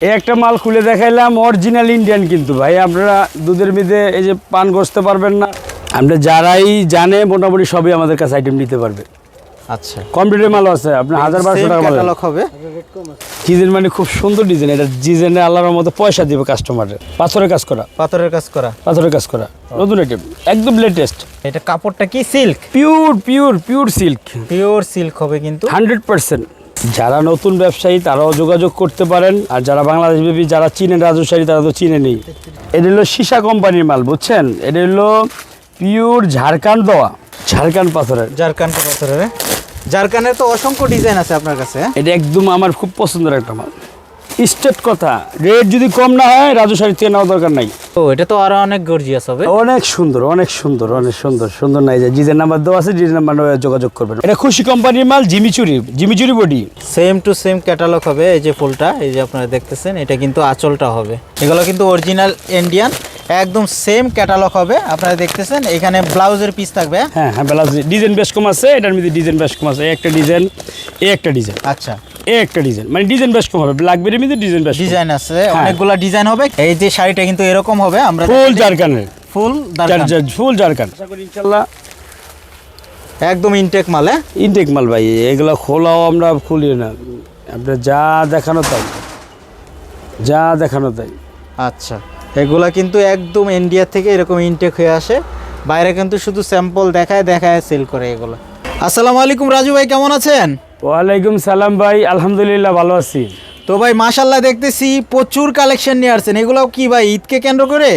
এই একটা মাল খুলে দেখাইলাম অরিজিনাল ইন্ডিয়ান কিন্তু ভাই। আপনারা দুধের মধ্যে এই যে পান গসতে পারবেন না। আমরা যারাই জানে মোটামুটি সবই আমাদের কাছে আইটেম নিতে পারবে। আচ্ছা। কম্পিউটার মালও আছে আপনার হাজার বারোশো টাকা মাল হবে। ডিজাইন মানে খুব সুন্দর ডিজাইন এটা ডিজাইনে আল্লাহর মতো পয়সা দিবে কাস্টমারের পাথরের কাজ করা। পাথরের কাজ করা। পাথরের কাজ করা। নতুন আইটেম একদম লেটেস্ট এটা কাপড়টা কি silk pure pure pure silk pure silk হবে কিন্তু। হান্ড্রেড পার্সেন্ট যারা নতুন ব্যবসায়ী তারাও যোগাযোগ করতে পারেন। আর যারা বাংলাদেশ ব্যাপী যারা চিনেন রাজস্বাহী তারা তো চিনে নেই। এটা হলো সীসা কোম্পানির মাল বুঝছেন? এটা হলো পিওর ঝাড়খান্ড দেওয়া ঝাড়খান্ড পাথরের। ঝাড়খান্ড পাথরের ঝাড়খানের তো অসংখ্য ডিজাইন আছে আপনার কাছে হ্যাঁ? এটা একদম আমার খুব পছন্দের একটা মাল। স্টেট কথা। রেট যদি কম না হয় রাজশাহী থেকে নেওয়া দরকার নাই। ও এটা তো আরও অনেক গর্জিয়াস হবে। অনেক সুন্দর অনেক সুন্দর অনেক সুন্দর সুন্দর নাই যে জিজের নাম্বার দেওয়া আছে জিজের নাম্বার যোগাযোগ করবেন। এটা খুশি কোম্পানির মাল জিমিচুরি জিমিচুরি body same to same catalogue হবে এই যে ফুলটা এই যে আপনারা দেখতেছেন এটা কিন্তু আঁচলটা হবে। এগুলো কিন্তু অরিজিনাল ইন্ডিয়ান একদম সেম ক্যাটালগ হবে। আপনারা দেখতেছেন এখানে ব্লাউজের পিস থাকবে। হ্যাঁ? হ্যাঁ ব্লাউজ ডিজাইন বেশ কম আছে এটার মধ্যে ডিজাইন বেশ কম আছে। একটা ডিজাইন এই একটা ডিজাইন আচ্ছা। একটা ডিজাইন। মানে ডিজাইন বেশ কম হবে। ব্ল্যাকবেরির মধ্যে ডিজাইন বেশ ডিজাইন আছে অনেকগুলা ডিজাইন হবে। এই যে শাড়িটা কিন্তু এরকম হবে আমরা ফুল জারকানের ফুল ফুল জারকান আশা করি একদম ইনটেক মালে ইনটেক মাল ভাই এগুলো খোলাও আমরা খুলি না। আপনার যা দেখানো তাই। যা দেখানো তাই। আচ্ছা। এগুলা কিন্তু একদম ইন্ডিয়া থেকে এরকম ইনটেক হয়ে আসে। বাইরে কিন্তু শুধু স্যাম্পল দেখায় দেখায় সেল করে এগুলো। আসসালামু আলাইকুম রাজু ভাই কেমন আছেন? ওয়ালাইকুম সালাম ভাই আলহামদুলিল্লাহ ভালো আছি। তো ভাই মাশাল্লাহ দেখতেছি প্রচুর কালেকশন নিয়ে আসছেন। এগুলো কি ভাই ঈদকে কেন্দ্র করে?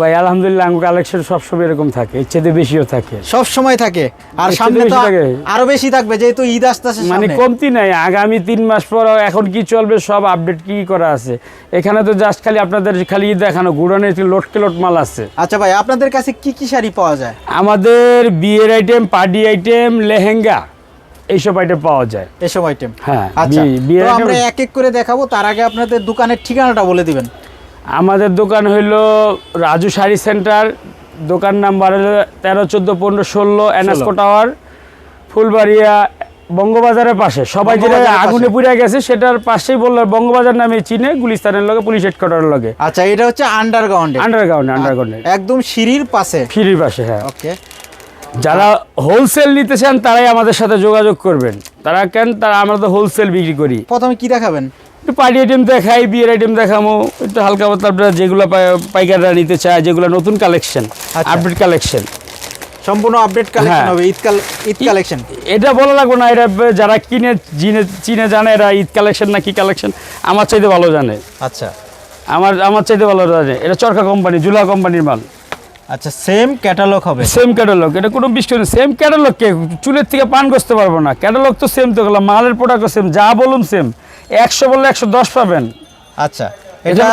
ভাই আলহামদুলিল্লাহ আমার কালেকশন সবসময় এরকম থাকে ইচ্ছেতে বেশিও থাকে। সব সময় থাকে। আর সামনে তো আরও বেশি থাকবে যেহেতু ঈদ আসতেছে মানে কমতি নাই আগামী তিন মাস পর এখন কি চলবে সব আপডেট কি করা আছে। এখানে তো জাস্ট খালি আপনাদের খালি দেখানো গুড়ানের লোটকে লোট মাল আছে। আচ্ছা ভাই আপনাদের কাছে কি কি শাড়ি পাওয়া যায়? আমাদের বিয়ের আইটেম পার্টি আইটেম লেহেঙ্গা। এইসব আইটেম পাওয়া যায়। এসব আইটেম হ্যাঁ, আচ্ছা তো আমরা এক এক করে দেখাবো তার আগে আপনাদের দোকানের ঠিকানাটা বলে দিবেন। আমাদের দোকান হইল রাজু শাড়ি সেন্টার দোকান নাম্বার হলো তেরো চোদ্দ পনেরো ষোলো এনএসকো টাওয়ার ফুলবাড়িয়া বঙ্গবাজারের পাশে। সবাই যেটা আগুনে পুড়ে গেছে সেটার পাশেই বলল বঙ্গবাজার নামে চিনে গুলিস্তানের লগে পুলিশ হেডকোয়ার্টারের লগে। আচ্ছা এটা হচ্ছে আন্ডারগ্রাউন্ডে আন্ডারগ্রাউন্ডে আন্ডারগ্রাউন্ডে একদম সিঁড়ির পাশে। ফ্রির পাশে হ্যাঁ। ওকে যারা হোলসেল নিতে চান তারাই আমাদের সাথে যোগাযোগ করবেন। তারা কেন? তারা আমরা তো হোলসেল বিক্রি করি। প্রথমে কি দেখাবেন? একটু পার্টি আইটেম দেখাই বিয়ের আইটেম দেখামো একটু হালকা পাতলা আপনারা যেগুলো পাই- পাইকাররা নিতে চায় যেগুলো নতুন কালেকশন। আপডেট কালেকশন সম্পূর্ণ আপডেট কালেকশন হ্যাঁ। হবে ঈদ ঈদ কালেকশন এটা বলা লাগবে না এটা যারা কিনে চিনে চিনে জানে এরা ঈদ কালেকশন না কি কালেকশন আমার চাইতে ভালো জানে। আচ্ছা। আমার আমার চাইতে ভালো জানে। এটা চরকা কোম্পানি জুলা কোম্পানির মাল। আচ্ছা সেম ক্যাটালগ হবে। সেম ক্যাটালগ এটা কোনো বিষয় নেই সেম ক্যাটালগ কে চুলের থেকে পান করতে পারব না। ক্যাটালগ তো সেম তো গেলাম মালের প্রোডাক্টও সেম যা বলুন সেম একশো বললে একশো দশ পাবেন। আচ্ছা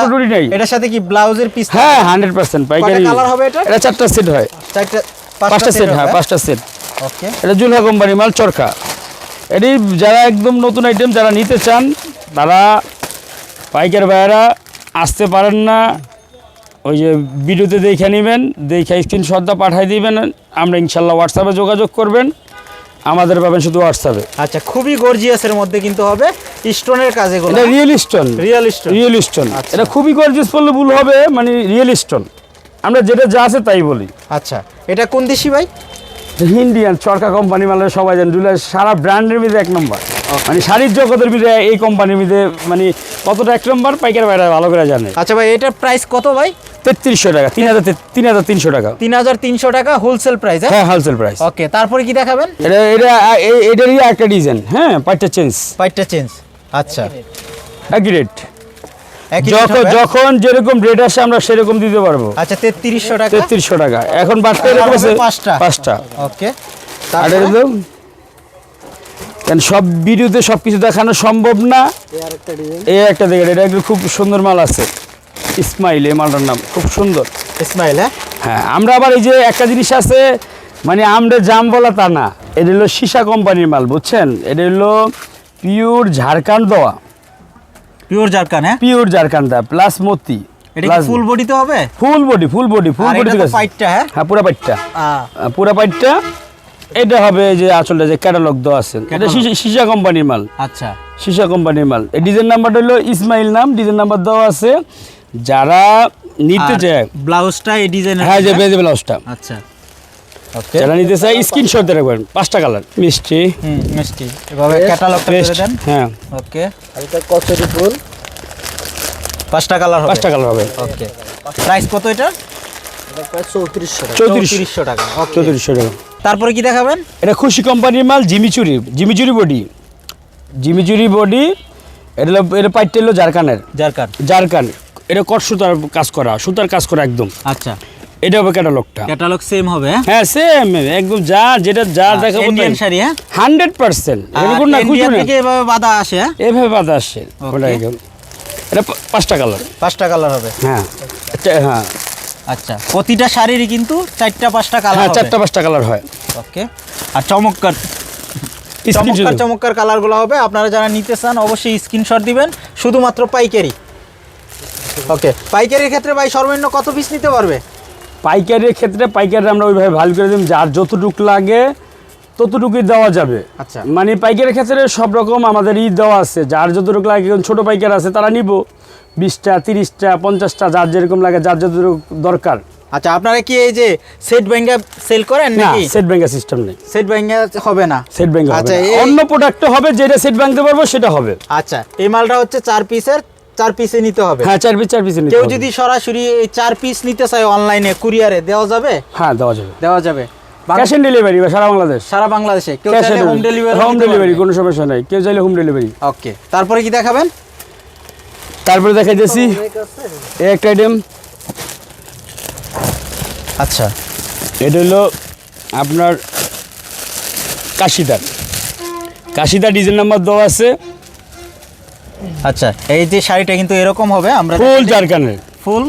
ত্রুটি নেই। এটার সাথে কি ব্লাউজের পিস হ্যাঁ হান্ড্রেড পার্সেন্ট পাইকারি কালার হবে এটা? এটা চারটা সেট হয়। চারটা পাঁচটা সেট হ্যাঁ পাঁচটা সেট ওকে এটা জুলহা কোম্পানির মাল চরকা এটি যারা একদম নতুন আইটেম যারা নিতে চান তারা পাইকার ভাইয়েরা আসতে পারেন না। ওই যে ভিডিওতে দেখে নেবেন দেখে স্ক্রিনশটটা পাঠিয়ে দিবেন আমরা ইনশাল্লাহ হোয়াটসঅ্যাপে যোগাযোগ করবেন। আমাদের পাবেন শুধু হোয়াটসঅ্যাপে আচ্ছা খুবই গর্জিয়াসের মধ্যে কিন্তু হবে স্টোনের কাজ এগুলো এটা real stone real stone real stone. এটা খুবই গর্জিয়াস বললে ভুল হবে মানে রিয়েল স্টোন আমরা যেটা যা আছে তাই বলি। আচ্ছা এটা কোন দেশি ভাই? ইন্ডিয়ান চরকা কোম্পানি মানে সবাই ডুলার সারা ব্র্যান্ডের মধ্যে এক নম্বর মানে শাড়ির জগতের মধ্যে এই কোম্পানির মধ্যে মানে কতটা এক নম্বর পাইকার বাইরে ভালো করে জানে। আচ্ছা ভাই এটার প্রাইস কত ভাই? তেত্রিশশো টাকা তিন হাজার তিন হাজার তিনশো টাকা। তিন হাজার তিনশো টাকা হোলসেল প্রাইস হ্যাঁ? হোলসেল প্রাইস ওকে তারপরে কি দেখাবেন? এটা এটা এটারই একটা ডিজাইন হ্যাঁ পাঁচটা চেঞ্জ পাইটটা চেঞ্জ আচ্ছা। একই রেট যখন যখন যেরকম রেট আসে আমরা সেরকম দিতে পারব। আচ্ছা তেত্রিশশো টাকা? তেত্রিশশো টাকা। এখন বাড়তে এরকম আছে পাঁচটা। পাঁচটা। ওকে আর তো কেন সব ভিডিওতে সব কিছু দেখানো সম্ভব না? এই একটা দেখেন এটা একটু খুব সুন্দর মাল আছে। ইসমাইল এই মালটার নাম খুব সুন্দর। ইসমাইল হ্যাঁ? হ্যাঁ আমরা আবার এই যে একটা জিনিস আছে মানে আমরা জাম বলা তা না এটা হলো সীসা কোম্পানির মাল বুঝছেন? এটা হলো পিওর ঝাড়খান্ড দেওয়া পিওর জারকান হ্যাঁ? পিওর ঝাড়খান্ড দেওয়া প্লাস মতি এটা কি ফুল বডিতে হবে? Full body full body full আর বডি তো পাইটটা হ্যাঁ? হ্যাঁ পুরা পাইটটা। আহ, পুরা পাইটটা এটা হবে যে আসলে যে ক্যাটালগ দেওয়া আছে। এটা সীসা- সীসা কোম্পানির মাল। আচ্ছা। সীসা কোম্পানির মাল। এই ডিজাইন নাম্বারটা হলো ইসমাইল নাম ডিজাইন নাম্বার দেওয়া আছে। যারা নিতে চায়। ব্লাউজটা এই ডিজাইনের হ্যাঁ যে বেজে ব্লাউজটা। আচ্ছা। ওকে যারা নিতে চায় স্ক্রিনশট দিয়ে রাখবেন। পাঁচটা কালার মিষ্টি। হুম মিষ্টি। এভাবে ক্যাটালগটা করে দেন। হ্যাঁ। ওকে এটা কচুরি ফুল। পাঁচটা কালার হবে। পাঁচটা কালার হবে। ওকে প্রাইস কত এটা চৌত্রিশশো টাকা। চৌত্রিশশো তারপরে কি দেখাবেন? এটা খুশি কোম্পানির মাল জিমিচুরি জিমিচুরি বডি। জিমিচুরি বডি এটা এটা পাইটটা হলো জারকানের। জারকান। জারকান। এটা কট সুতার কাজ করা সুতার কাজ করা একদম। আচ্ছা। এটা হবে ক্যাটালগটা ক্যাটালগ সেম হবে হ্যাঁ? হ্যাঁ সেম একদম যা যেটা যা দেখাবো ইন্ডিয়ান শাড়ি হ্যাঁ? হান্ড্রেড পার্সেন্ট আর এরকম না ইন্ডিয়ান খুঁজো না। থেকে এভাবে বাঁধা আসে হ্যাঁ? এভাবে বাধা Okay. ওটা একদম এটা পাঁচটা কালার পাঁচটা কালার হবে। হ্যাঁ হ্যাঁ। আচ্ছা প্রতিটা শাড়িরই কিন্তু চারটা পাঁচটা কালার হ্যাঁ হবে। চারটা পাঁচটা কালার হয়। ওকে আর চমৎকার চমৎকার। চমৎকার কালারগুলো হবে। আপনারা যারা নিতে চান অবশ্যই স্ক্রিনশট দিবেন। শুধুমাত্র পাইকারি। ওকে পাইকারির ক্ষেত্রে ভাই সর্বনিম্ন কত পিস নিতে পারবে? পাইকারির ক্ষেত্রে পাইকারি আমরা ওইভাবে ভালো করে দিই যার যতটুকু লাগে ততটুকুই দেওয়া যাবে। আচ্ছা। মানে পাইকারের ক্ষেত্রে সব রকম আমাদের ই দেওয়া আছে যার যতটুকু লাগে ছোটো পাইকার আছে তারা নিব। বিশটা তিরিশটা পঞ্চাশটা যার যেরকম লাগে যার যতটুকু দরকার। আচ্ছা আপনারা কি এই যে সেট ব্যাঙ্গা সেল করেন না নাকি? সেট ব্যাঙ্কের সিস্টেম নেই। সেট ব্যাঙ্গা হবে না। সেট ব্যাঙ্ক আচ্ছা অন্য প্রোডাক্ট হবে যেটা সেট ব্যাঙ্কতে পারব সেটা হবে। আচ্ছা এই মালটা হচ্ছে চার পিসের চার পিসে নিতে হবে। হ্যাঁ চার পিস চার পিস কেউ যদি সরাসরি এই চার পিস নিতে চায় অনলাইনে কুরিয়ারে দেওয়া যাবে? হ্যাঁ দেওয়া যাবে। দেওয়া যাবে। ক্যাশ অন ডেলিভারি বা সারা বাংলাদেশ? সারা বাংলাদেশে। কেউ চাইলে হোম ডেলিভারি হোম ডেলিভারি কোনো সমস্যা নাই। কেউ চাইলে হোম ডেলিভারি ওকে তারপরে কি দেখাবেন? তারপরে দেখাই দিয়েছি এই একটা আইটেম আচ্ছা। এটা হলো আপনার কাশিদার। কাশিদার ডিজাইন নাম্বার দেওয়া আছে। আচ্ছা এই যে শাড়িটা কিন্তু এরকম হবে আমরা ফুল জারকানের। ফুল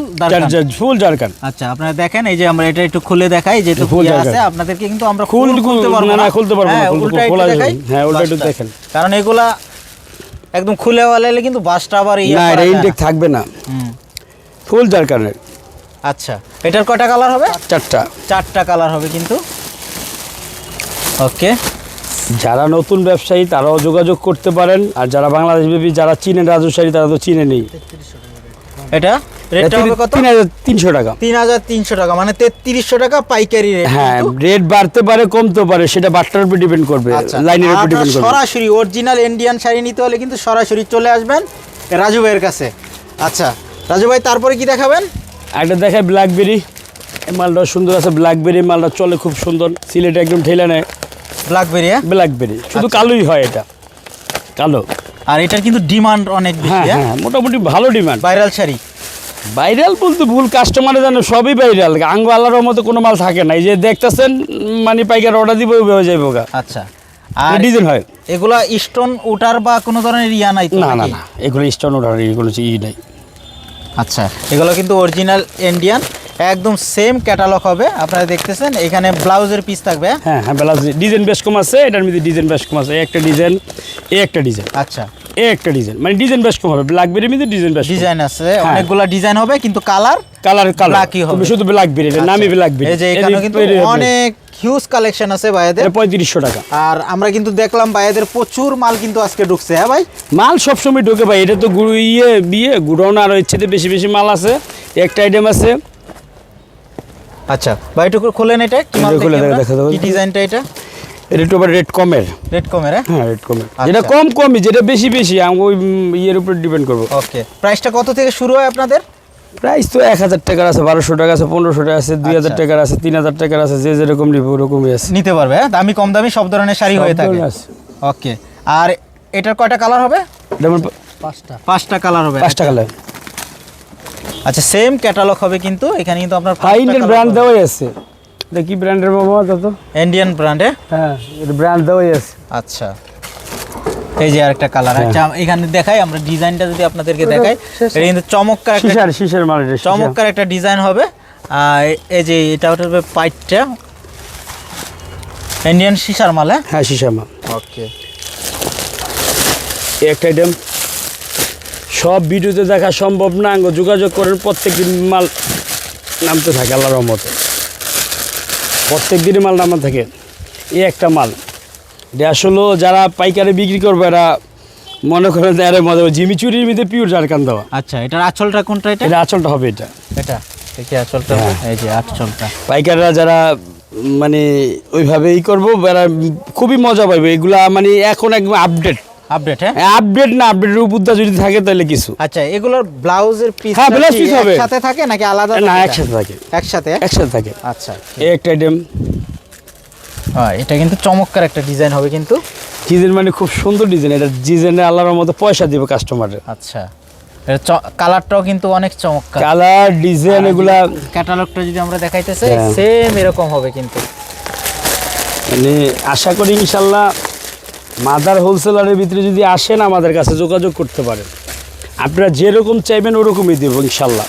ফুল জারকান। আচ্ছা আপনারা দেখেন এই যে আমরা এটা একটু খুলে দেখাই যেহেতু ফুল ফুল আছে আপনাদেরকে কিন্তু আমরা ফুল খুলতে পারব না, খুলতে পারব না, হ্যাঁ, উল্টা একটু খোলা দেখাই। হ্যাঁ, উল্টা একটু দেখেন। কারণ এগুলা একদম খুলে ওয়ালে কিন্তু বাসটা আবার ইয়ে না এটা ইনটেক থাকবে না। ফুল জারকানের। আচ্ছা এটার কয়টা কালার হবে? চারটা। চারটা কালার হবে কিন্তু। ওকে। যারা নতুন ব্যবসায়ী তারাও যোগাযোগ করতে পারেন। আর যারা বাংলাদেশ ব্যাপী যারা চিনেন রাজু শাড়ি তারা তো চিনে নেই। এটা? তিনশো টাকা। তিন হাজার তিনশো টাকা মানে তেত্রিশশো টাকা পাইকারি রেট হ্যাঁ রেট বাড়তে পারে কমতে পারে সেটা বাট্টার উপর ডিপেন্ড করবে আচ্ছা। লাইনের উপর ডিপেন্ড করবে। সরাসরি অরিজিনাল ইন্ডিয়ান শাড়ি নিতে হলে কিন্তু সরাসরি চলে আসবেন রাজু ভাইয়ের কাছে। আচ্ছা রাজু ভাই তারপরে কি দেখাবেন? একটা দেখায় ব্ল্যাকবেরি মালটা সুন্দর আছে ব্ল্যাকবেরি মালটা চলে খুব সুন্দর। সিলেটে একদম ঠেলে নেয়। ব্ল্যাকবেরি হ্যাঁ? ব্ল্যাকবেরি শুধু আচ্ছা। কালোই হয় এটা। কালো। আর এটার কিন্তু ডিমান্ড অনেক হ্যাঁ বেশি হ্যাঁ হ্যাঁ মোটামুটি ভালো ডিমান্ড ভাইরাল শাড়ি। ভাইরাল বলতে ভুল কাস্টমারে জানো সবই ভাইরাল আঙ্গ আল্লাহর মতো কোনো মাল থাকে না। এই যে দেখতেছেন মানে পাইকার অর্ডার দিব ওইভাবে যাইব আচ্ছা। আর ডিজাইন হয়। এগুলা স্টোন উঠার বা কোনো ধরনের ইয়া নাই না না না। এগুলো স্টোন অর্ডার এগুলো ই নাই। আচ্ছা এগুলো কিন্তু অরিজিনাল ইন্ডিয়ান একদম সেম ক্যাটালগ হবে। আপনারা দেখতেছেন এখানে ব্লাউজের পিস থাকবে। হ্যাঁ? হ্যাঁ ব্লাউজ ডিজাইন বেশ কম আছে এটার মধ্যে ডিজাইন বেশ কম আছে। এই একটা ডিজাইন এই একটা ডিজাইন আচ্ছা। একটা ডিজাইন মানে ডিজাইন বেশ কম হবে। ব্ল্যাকবেরির মধ্যে ডিজাইন বেশ ডিজাইন আছে হ্যাঁ। অনেকগুলা ডিজাইন হবে কিন্তু কালার কালার কালার Black-ই হবে। শুধু ব্ল্যাকবেরি এটা নামই ব্ল্যাকবেরি এই যে এখানে কিন্তু অনেক হিউজ কালেকশন আছে ভাইয়াদের। পঁয়ত্রিশশো টাকা। আর আমরা কিন্তু দেখলাম ভাইয়াদের প্রচুর মাল কিন্তু আজকে ঢুকছে হ্যাঁ ভাই? মাল সবসময় ঢোকে ভাই এটা তো ইয়ে বিয়ে গুড়াউন আর ইচ্ছেতে বেশি বেশি মাল আছে। একটা আইটেম আছে আচ্ছা একটু খুলেন এটা কি মাল খুলে দেখি দেবো। কি ডিজাইনটা এটা? এটা একটু আবার রেট কমের। রেড কমের হ্যাঁ? হ্যাঁ রেট কমের। আচ্ছা। যেটা কম কমই যেটা বেশি বেশি আমি ওই ইয়ের উপর ডিপেন্ড করব। ওকে প্রাইসটা কত থেকে শুরু হয় আপনাদের? প্রাইস তো এক হাজার টাকার আছে বারোশো টাকা আছে পনেরোশো টাকা আছে দুই হাজার আচ্ছা। টাকার আছে তিন হাজার টাকার আছে যে যেরকম নিবে ওরকমই আছে। নিতে পারবে হ্যাঁ? দামি কম দামি সব ধরনের শাড়ি হয়ে থাকে। ওকে আর এটার কয়টা কালার হবে? যেমন পাঁচটা। পাঁচটা কালার হবে। পাঁচটা টাকা লাগে আচ্ছা সেম ক্যাটালগ হবে কিন্তু। এখানে কিন্তু আপনার হাই ইন্ডিয়ান ব্র্যান্ড দেওয়াই আছে। কি ব্র্যান্ডের বাবা তত ইন্ডিয়ান ব্র্যান্ডে হ্যাঁ এটা ব্র্যান্ড দেওয়াই আছে। আচ্ছা। এই যে আরেকটা কালার হ্যাঁ। আচ্ছা এখানে দেখাই আমরা ডিজাইনটা যদি আপনাদেরকে দেখাই। এটা কিন্তু চমৎকার একটা শিশার শিশার মাল চমৎকার একটা ডিজাইন হবে। এই যে এটা হবে পাইটটা। ইন্ডিয়ান শিশার মাল হ্যাঁ? হ্যাঁ শিশার মাল। ওকে একটা আইটেম সব ভিডিওতে দেখা সম্ভব না আঙ্গ যোগাযোগ করেন প্রত্যেক দিন মাল নামতে থাকে আল্লাহ রহমতে। প্রত্যেক দিনই মাল নামা থাকে। এই একটা মাল। এটা আসলে যারা পাইকারে বিক্রি করবে এরা মনে করেন আরে মজা জিমি চুরির মধ্যে পিওর ঝাড়খান দেওয়া। আচ্ছা এটার আঁচলটা কোনটা এটা? এটা আচলটা হবে এটা। এটা? দেখি আঁচলটা। এই যে আঁচলটা। পাইকাররা যারা মানে ওইভাবে ই করব এরা খুবই মজা পাইবে। এগুলা মানে এখন একদম আপডেট আপডেট হ্যাঁ? আপডেট না আপডেটের উপরটা যদি থাকে তাহলে কিছু। আচ্ছা এগুলোর ব্লাউজের পিস হ্যাঁ, blouse piece হবে। একসাথে থাকে নাকি আলাদা না? একসাথে থাকে। একসাথে? একসাথে থাকে। আচ্ছা। এই একটা আইটেম হ্যাঁ এটা কিন্তু চমৎকার একটা ডিজাইন হবে কিন্তু। ডিজাইন মানে খুব সুন্দর ডিজাইন এটা ডিজাইনে আল্লাহর মতো পয়সা দিবে কাস্টমারের আচ্ছা। কালারটাও কিন্তু অনেক চমৎকার। কালার ডিজাইন এগুলা ক্যাটালগটা যদি আমরা দেখাইতেছি হ্যাঁ। সেম এরকম হবে কিন্তু। মানে আশা করি ইনশাল্লাহ মাদার হোলসেলারের ভিতরে যদি আসেন আমাদের কাছে যোগাযোগ করতে পারেন। আপনারা যেরকম চাইবেন ওরকমই দেবো ইনশাল্লাহ।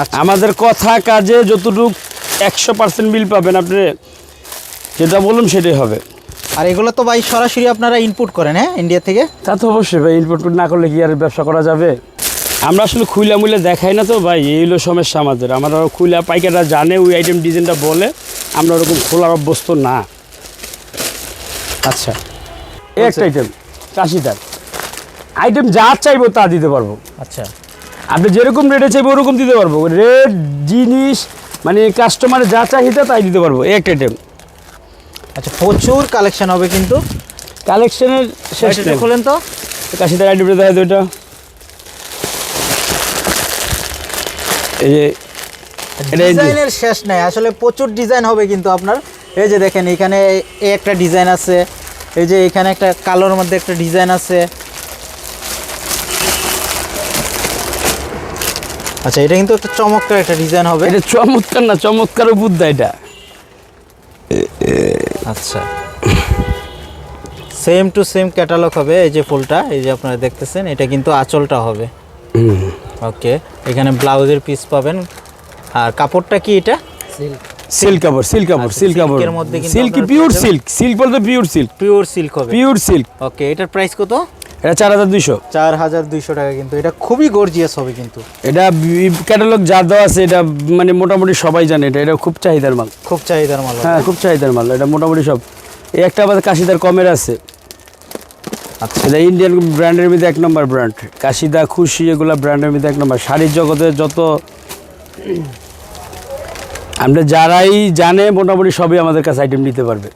আচ্ছা। আমাদের কথা কাজে যতটুক একশো পার্সেন্ট বিল পাবেন আপনি যেটা বলুন সেটাই হবে। আর এগুলো তো ভাই সরাসরি আপনারা ইনপুট করেন হ্যাঁ ইন্ডিয়া থেকে? তা তো অবশ্যই ভাই ইনপুট না করলে কি আর ব্যবসা করা যাবে? আমরা আসলে খুইলা মুইলা দেখাই না তো ভাই এই হলো সমস্যা আমাদের। আমরা খুইলা পাইকাররা জানে ওই আইটেম ডিজাইনটা বলে আমরা ওরকম খোলার অভ্যস্ত না। আচ্ছা। একটা আইটেম কাশিদার আইটেম যা চাইব তা দিতে পারব। আচ্ছা। আপনি যেরকম রেটে চাইব ওরকম দিতে পারব। রেট জিনিস মানে কাস্টমারের যা চাহিদা তাই দিতে পারব। একটা আইটেম আচ্ছা প্রচুর কালেকশন হবে কিন্তু। কালেকশনের শেষ খোলেন তো। কাশিদার আইটেমটা দেখা যায় ওইটা এই যে ডিজাইনের শেষ নাই। আসলে প্রচুর ডিজাইন হবে কিন্তু আপনার। এই যে দেখেন এখানে একটা ডিজাইন আছে। এই যে এখানে একটা কালোর মধ্যে একটা ডিজাইন আছে। আচ্ছা এটা কিন্তু একটা চমৎকার একটা ডিজাইন হবে। এটা চমৎকার না চমৎকার বুদ্ধা এটা। আচ্ছা। সেম টু সেম ক্যাটালগ হবে এই যে ফুলটা এই যে আপনারা দেখতেছেন এটা কিন্তু আঁচলটা হবে। ওকে এখানে ব্লাউজের পিস পাবেন। আর কাপড়টা কি এটা? সিল্ক সিল্ক কাপড় সিল্ক কাপড় সিল্ক কাপড় silk-এর মধ্যে সিল্ক পিওর সিল্ক সিল্ক বলতে পিওর সিল্ক পিওর সিল্ক হবে। পিওর সিল্ক ওকে এটার প্রাইস কত? এটা চার হাজার দুইশো। চার হাজার দুইশো টাকা কিন্তু। এটা খুবই গর্জিয়াস হবে কিন্তু। এটা ক্যাটালগ যা দেওয়া আছে এটা মানে মোটামুটি সবাই জানে এটা। এটা খুব চাহিদার মাল। খুব চাহিদার মাল হ্যাঁ খুব চাহিদার মাল। এটা মোটামুটি সব। এই একটা আবার কাশিদার কমের আছে। আচ্ছা। এটা ইন্ডিয়ান ব্র্যান্ডের মধ্যে এক নম্বর ব্র্যান্ড কাশিদা খুশি এগুলা ব্র্যান্ডের মধ্যে এক নম্বর। শাড়ির জগতে যত আমরা যারাই জানে মোটামুটি সবই আমাদের কাছে আইটেম নিতে পারবে।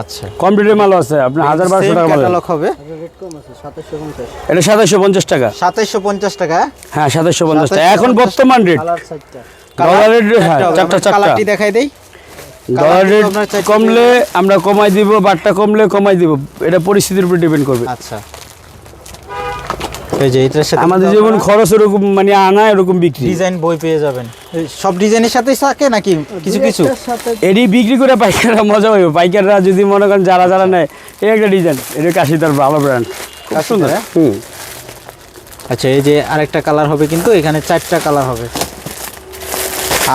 আচ্ছা। কম রেটের মালও আছে আপনার হাজার বারোশো টাকা মাল ক্যাটালগ হবে। রেট সাতাশশো এটা সাতাশশো পঞ্চাশ টাকা। সাতাইশশো পঞ্চাশ টাকা? হ্যাঁ সাতাশশো পঞ্চাশ টাকা। এখন বর্তমান রেট কালার ডলারের হ্যাঁ চারটা চারটা দেখাই দেই। ডলার রেট কমলে আমরা কমাই দিব বাটটা কমলে কমাই দিব। এটা পরিস্থিতির উপর ডিপেন্ড করবে। আচ্ছা। এই যে এটার সাথে আমাদের যেমন খরচ এরকম মানে আনা এরকম বিক্রি। ডিজাইন বই পেয়ে যাবেন। এই সব ডিজাইনের সাথেই থাকে নাকি কিছু কিছু? এটি বিক্রি করে পাইকাররা মজা পাইকাররা যদি মনে করেন যারা যারা নেয় এই একটা ডিজাইন। এটা কাশিদার ভালো ব্র্যান্ড খুব সুন্দর। হ্যাঁ? হুম। আচ্ছা এই যে আরেকটা কালার হবে কিন্তু এখানে চারটা কালার হবে।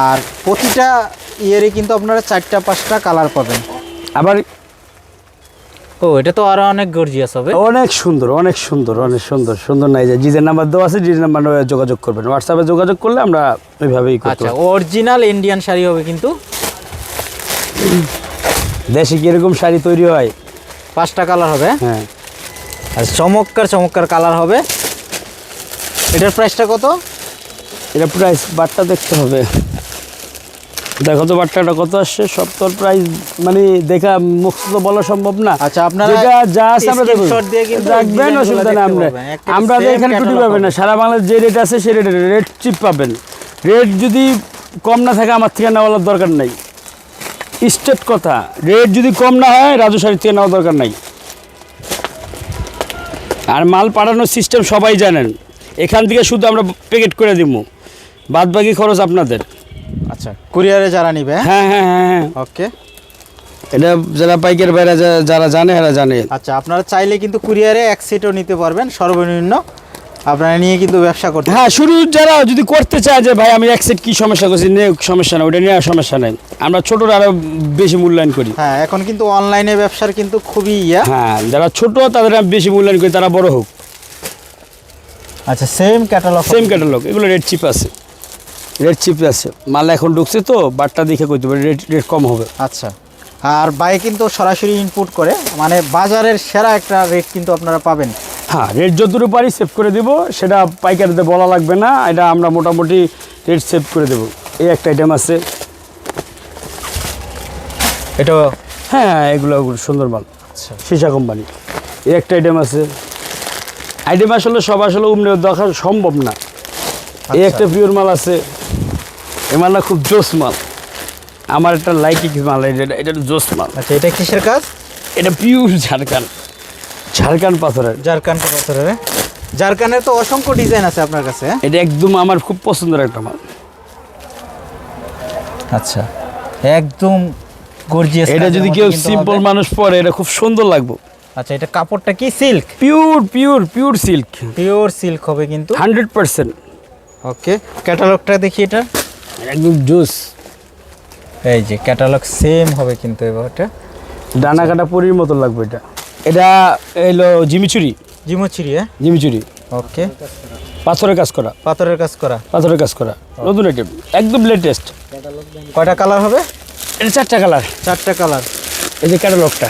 আর প্রতিটা ইয়েরই কিন্তু আপনারা চারটা পাঁচটা কালার পাবেন। আবার ও এটা তো আরও অনেক গর্জিয়াস হবে। অনেক সুন্দর অনেক সুন্দর অনেক সুন্দর সুন্দর নাই যে ডিজাইন নাম্বার দেওয়া আছে ডিজাইন নাম্বার যোগাযোগ করবেন। হোয়াটসঅ্যাপে যোগাযোগ করলে আমরা ওইভাবেই করতে আচ্ছা অরিজিনাল ইন্ডিয়ান শাড়ি হবে কিন্তু। দেশে কীরকম শাড়ি তৈরি হয়? পাঁচটা কালার হবে। হ্যাঁ। আর চমৎকার চমৎকার কালার হবে। এটার প্রাইসটা কত? এটা প্রাইস বাটটা দেখতে হবে। দেখো তো বাট্টাটা কত আসছে সব তোর প্রাইস মানে দেখা মুখ তো বলা সম্ভব না। আচ্ছা আপনারা যেটা যা আছে আমরা দেখব। দেখবেন অসুবিধা দেখতে না আমরা আমরা এখানে টুটি পাবেন না। সারা বাংলার যে রেট আছে সেই রেটে রেট চিপ পাবেন। রেট যদি কম না থাকে আমার থেকে নেওয়ার দরকার নাই। স্টেট কথা রেট যদি কম না হয় রাজু শাড়ির থেকে নেওয়ার দরকার নাই। আর মাল পাঠানোর সিস্টেম সবাই জানেন। এখান থেকে শুধু আমরা প্যাকেট করে দিব। বাদ বাকি খরচ আপনাদের। আচ্ছা কুরিয়ারে যারা নিবে হ্যাঁ? হ্যাঁ হ্যাঁ হ্যাঁ ওকে। এটা যারা পাইকার বাইরে যারা জানে এরা জানে। আচ্ছা আপনারা চাইলে কিন্তু কুরিয়ারে এক সেটও নিতে পারবেন সর্বনিম্ন। আপনারা নিয়ে কিন্তু ব্যবসা করতে হ্যাঁ শুরু যারা যদি করতে চায় যে ভাই আমি এক সেট কি সমস্যা করছি? নে সমস্যা না ওটা নিয়ে সমস্যা নেই। আমরা ছোটরা আরও বেশি মূল্যায়ন করি। হ্যাঁ এখন কিন্তু অনলাইনে ব্যবসার কিন্তু খুবই ইয়া। হ্যাঁ যারা ছোট তাদের বেশি মূল্যায়ন করি তারা বড় হোক। আচ্ছা সেম ক্যাটালগ সেম ক্যাটালগ এগুলো রেট চিপ আছে। রেট চিপ আছে। মাল এখন ঢুকছে তো বাটটা দেখে করতে পারি রেট রেট কম হবে। আচ্ছা। আর বাই কিন্তু সরাসরি ইনপুট করে মানে বাজারের সেরা একটা রেট কিন্তু আপনারা পাবেন। হ্যাঁ রেট যতটুকু পারি সেভ করে দিব সেটা পাইকারিতে বলা লাগবে না এটা আমরা মোটামুটি রেট সেভ করে দেব। এই একটা আইটেম আছে। এটা হ্যাঁ এগুলো সুন্দর মাল। আচ্ছা। সীসা কোম্পানি। এই একটা আইটেম আছে। আইটেম আসলে সব আসলে উমরে দেখা সম্ভব না। এই আচ্ছা। একটা পিওর মাল আছে। এই মালটা খুব জোস মাল। আমার একটা লাইকি মাল এটা এটা জোস মাল। আচ্ছা এটা কিসের কাজ? এটা পিওর ঝাড়খান। ঝাড়খান পাথরের। জারকান পাথরের? জারকানের তো অসংখ্য ডিজাইন আছে আপনার কাছে? এটা একদম আমার খুব পছন্দের একটা মাল। আচ্ছা একদম গর্জিয়াস এটা যদি কেউ সিম্পল মানুষ পরে এটা খুব সুন্দর লাগবে। আচ্ছা এটা কাপড়টা কি silk pure pure pure silk pure silk হবে কিন্তু। হান্ড্রেড পার্সেন্ট ওকে ক্যাটালগটা দেখি এটা। একদম জুস। এই যে ক্যাটালগ সেম হবে কিন্তু এবারটা ডানা কাটা পরির মতো লাগবে এটা। এটা এলো জিমিচুরি। জিমোচিরি হ্যাঁ? জিমিচুরি। ওকে। পাথরের কাজ করা। পাথরের কাজ করা। পাথরের কাজ করা। নতুন আইটেম একদম লেটেস্ট কয়টা কালার হবে? এটা চারটা কালার চারটা কালার এই যে ক্যাটালগটা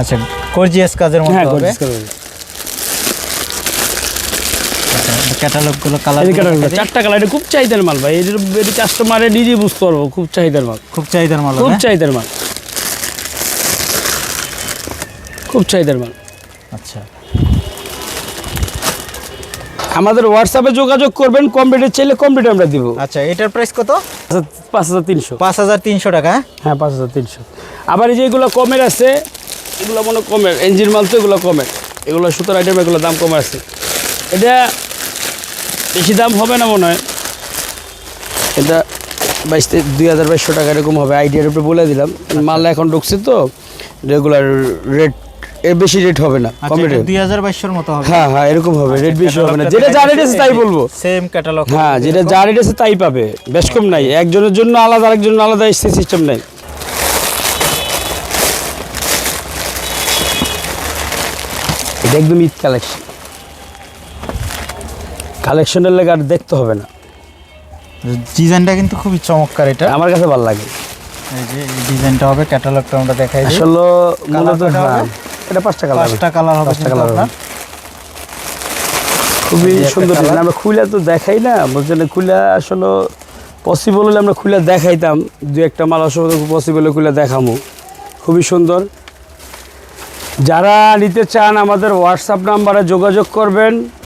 আচ্ছা গর্জিয়াস কাজের মধ্যে হ্যাঁ হবে। Gorgeous কালার এই চারটা কালার এটা খুব চাহিদার মাল ভাই এদের এটি কাস্টমারে নিজেই বুঝতে পারব খুব চাহিদার মাল। খুব চাহিদার মাল খুব চাহিদার মাল। খুব চাহিদার মাল। আচ্ছা। আমাদের হোয়াটসঅ্যাপে যোগাযোগ করবেন কম রেটের চাইলে কম রেটে আমরা দিব। আচ্ছা এটার প্রাইস কত? পাঁচ হাজার তিনশো। পাঁচ হাজার তিনশো টাকা হ্যাঁ? হ্যাঁ পাঁচ হাজার তিনশো। আবার এই যে এগুলো কমের আছে এগুলো মনে হয় কমের এনজিন মাল তো এগুলো কমের। এগুলো সুতোর আইটেম এগুলো দাম কম আছে। এটা বেশি দাম হবে না মনে হয়? এটা বাইশ দুই হাজার বাইশশো টাকা এরকম হবে আইডিয়ার উপরে বলে দিলাম। মাল এখন ঢুকছে তো রেগুলার রেট এর বেশি রেট হবে না কম আচ্ছা রেট দুই হাজার বাইশশোর মতো হবে। হ্যাঁ হ্যাঁ এরকম হবে রেট বেশি হবে না। যেটা যা রেট আছে তাই বলব। সেম ক্যাটালগ হ্যাঁ যেটা যা রেট আছে তাই পাবে বেশ কম নাই একজনের জন্য আলাদা আরেকজনের আলাদা এসছে সিস্টেম নাই। এটা একদম ঈদ কালেকশন কালেকশনের লেগে আর দেখতে হবে না। ডিজাইনটা কিন্তু খুবই চমৎকার এটা। আমার কাছে ভালো লাগে। এই যে ডিজাইনটা হবে ক্যাটালগটা আমরা দেখাই আসলে মূলত হ্যাঁ? এটা পাঁচটা কালার পাঁচটা কালার হবে পাঁচটা colour হবে। খুবই সুন্দর ডিজাইন। আমরা খুলে তো দেখাই না বলছেন খুলে আসলে পসিবল হলে আমরা খুলে দেখাইতাম। দু একটা মাল অসুবিধা পসিবল খুলে দেখামো। খুবই সুন্দর। যারা নিতে চান আমাদের হোয়াটসঅ্যাপ নাম্বারে যোগাযোগ করবেন।